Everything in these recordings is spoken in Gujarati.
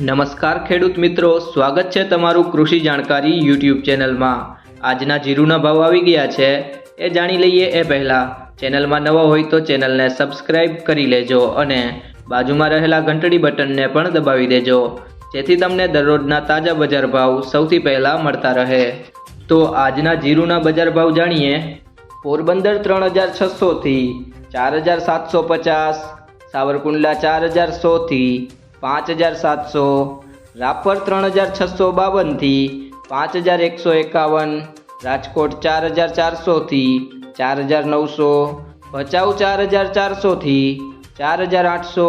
નમસ્કાર ખેડૂત મિત્રો, સ્વાગત છે તમારું કૃષિ જાણકારી યુટ્યુબ ચેનલમાં. આજના જીરુના ભાવ આવી ગયા છે, એ જાણી લઈએ એ પહેલાં. ચેનલમાં નવા હોય તો ચેનલને સબસ્ક્રાઇબ કરી લેજો અને બાજુમાં રહેલા ઘંટડી બટનને પણ દબાવી દેજો, જેથી તમને દરરોજના તાજા બજાર ભાવ સૌથી પહેલાં મળતા રહે. તો આજના જીરુના બજાર ભાવ જાણીએ. પોરબંદર ત્રણ હજાર છસોથી ચાર હજાર સાતસો પચાસ, સાવરકુંડલા ચાર હજાર સોથી પાંચ હજાર સાતસો રાપર ત્રણ હજાર છસો બાવનથી પાંચ હજાર એકસો એકાવન રાજકોટ ચાર હજાર ચારસોથી ચાર હજાર નવસો ભચાઉ ચાર હજાર ચારસોથી ચાર હજાર આઠસો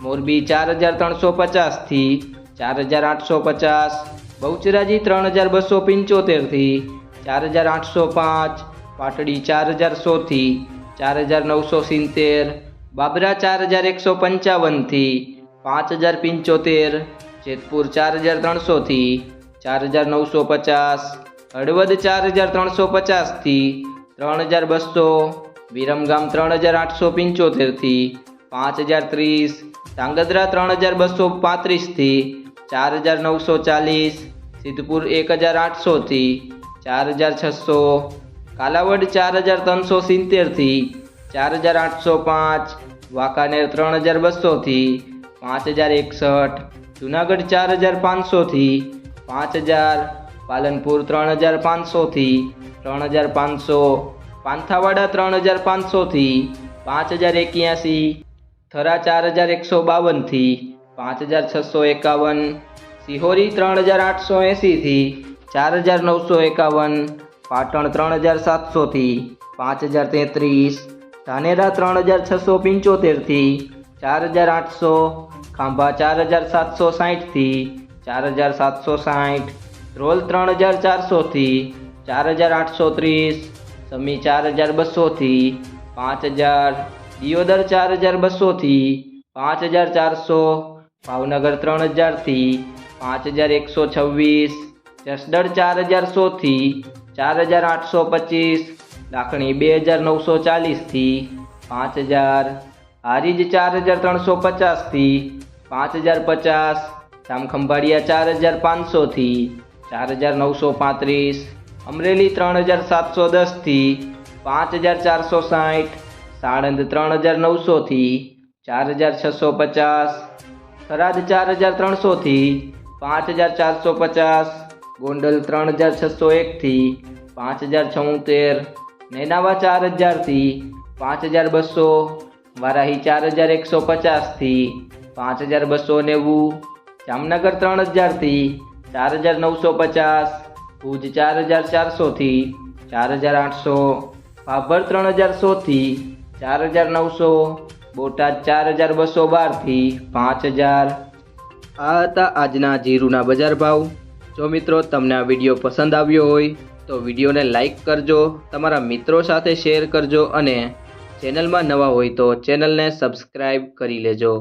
મોરબી ચાર હજાર ત્રણસો પચાસથી ચાર હજાર આઠસો પચાસ બહુચરાજી ત્રણ હજાર બસો પંચોતેરથી ચાર હજાર આઠસો પાંચ પાટડી ચાર હજાર સોથી ચાર હજાર નવસો સિત્તેર બાબરા ચાર હજાર એકસો પંચાવનથી પાંચ હજાર પંચોતેર, જેતપુર ચાર હજાર ત્રણસોથી ચાર હજાર નવસો પચાસ, હળવદ ચાર હજાર ત્રણસો પચાસથી ત્રણ હજાર બસો, વિરમગામ ત્રણ હજાર આઠસો પંચોતેરથી પાંચ હજાર ત્રીસ, ધાંગધ્રા ત્રણ હજાર બસો પાંત્રીસથી ચાર હજાર નવસો ચાલીસ, સિદ્ધપુર એક હજાર આઠસોથી ચાર હજાર છસો, કાલાવડ ચાર હજાર ત્રણસો સિત્તેરથી ચાર હજાર આઠસો પાંચ, વાંકાનેર ત્રણ હજાર બસોથી પાંચ હજાર એકસઠ, જુનાગઢ ચાર હજાર પાંચસોથી, પાંચ હજાર, પાલનપુર ત્રણ હજાર પાંચસોથી, ત્રણ હજાર પાંચસો, પાંથાવાડા ત્રણ હજાર પાંચસોથી, પાંચ હજાર એક્યાસી, થરા ચાર હજાર એકસો બાવનથી, પાંચ હજાર છસો એકાવન, સિહોરી ત્રણ હજાર આઠસો એંસીથી ચાર હજાર નવસો એકાવન, પાટણ ત્રણ હજાર સાતસોથી, પાંચ હજાર તેત્રીસ, ધાનેરા ત્રણ હજાર છસો પંચોતેરથી, ચાર હજાર આઠસો ખાંભા ચાર હજાર સાતસો સાઠથી ચાર હજાર સાતસો સાઠ રોલ ત્રણ હજાર ચારસોથી ચાર હજાર આઠસો ત્રીસ, સમી ચાર હજાર બસોથી પાંચ હજાર, દિયોદર ચાર હજાર બસોથી પાંચ હજાર ચારસો, ભાવનગર ત્રણ હજારથી પાંચ હજાર એકસો છવ્વીસ, જસદણ ચાર હજાર સોથી ચાર હજાર આઠસો પચીસ, લાખણી બે હજાર નવસો ચાલીસથી પાંચ હજાર, હારીજ ચાર હજાર ત્રણસો પચાસથી પાંચ હજાર પચાસ જામખંભાળિયા ચાર હજાર પાંચસોથી ચાર હજાર નવસો પાંત્રીસ અમરેલી ત્રણ હજાર સાતસો દસથી પાંચ હજાર ચારસો સાઠ સાણંદ ત્રણ હજાર નવસોથી ચાર હજાર છસો પચાસ થરાદ ચાર હજાર ત્રણસોથી પાંચ હજાર ચારસો પચાસ ગોંડલ ત્રણ હજાર છસો એકથી પાંચ હજાર છોતેર નેનાવા ચાર હજારથી પાંચ હજાર બસો વારાહી ચાર હજાર એકસો પચાસથી પાંચ હજાર બસો નેવું, જામનગર ત્રણ હજારથી ચાર હજાર નવસો પચાસ, ભુજ ચાર હજાર ચારસોથી ચાર હજાર આઠસો, ભાભર ત્રણ હજાર સોથી ચાર હજાર નવસો, બોટાદ ચાર હજાર બસો બારથી પાંચ હજાર. આ હતા આજના જીરુના બજાર ભાવ. જો મિત્રો તમને આ વીડિયો પસંદ આવ્યો હોય, તો વિડીયોને લાઇક કરજો, તમારા મિત્રો સાથે શેર કરજો અને ચેનલમાં નવા હોય તો ચેનલને સબસ્ક્રાઈબ કરી લેજો.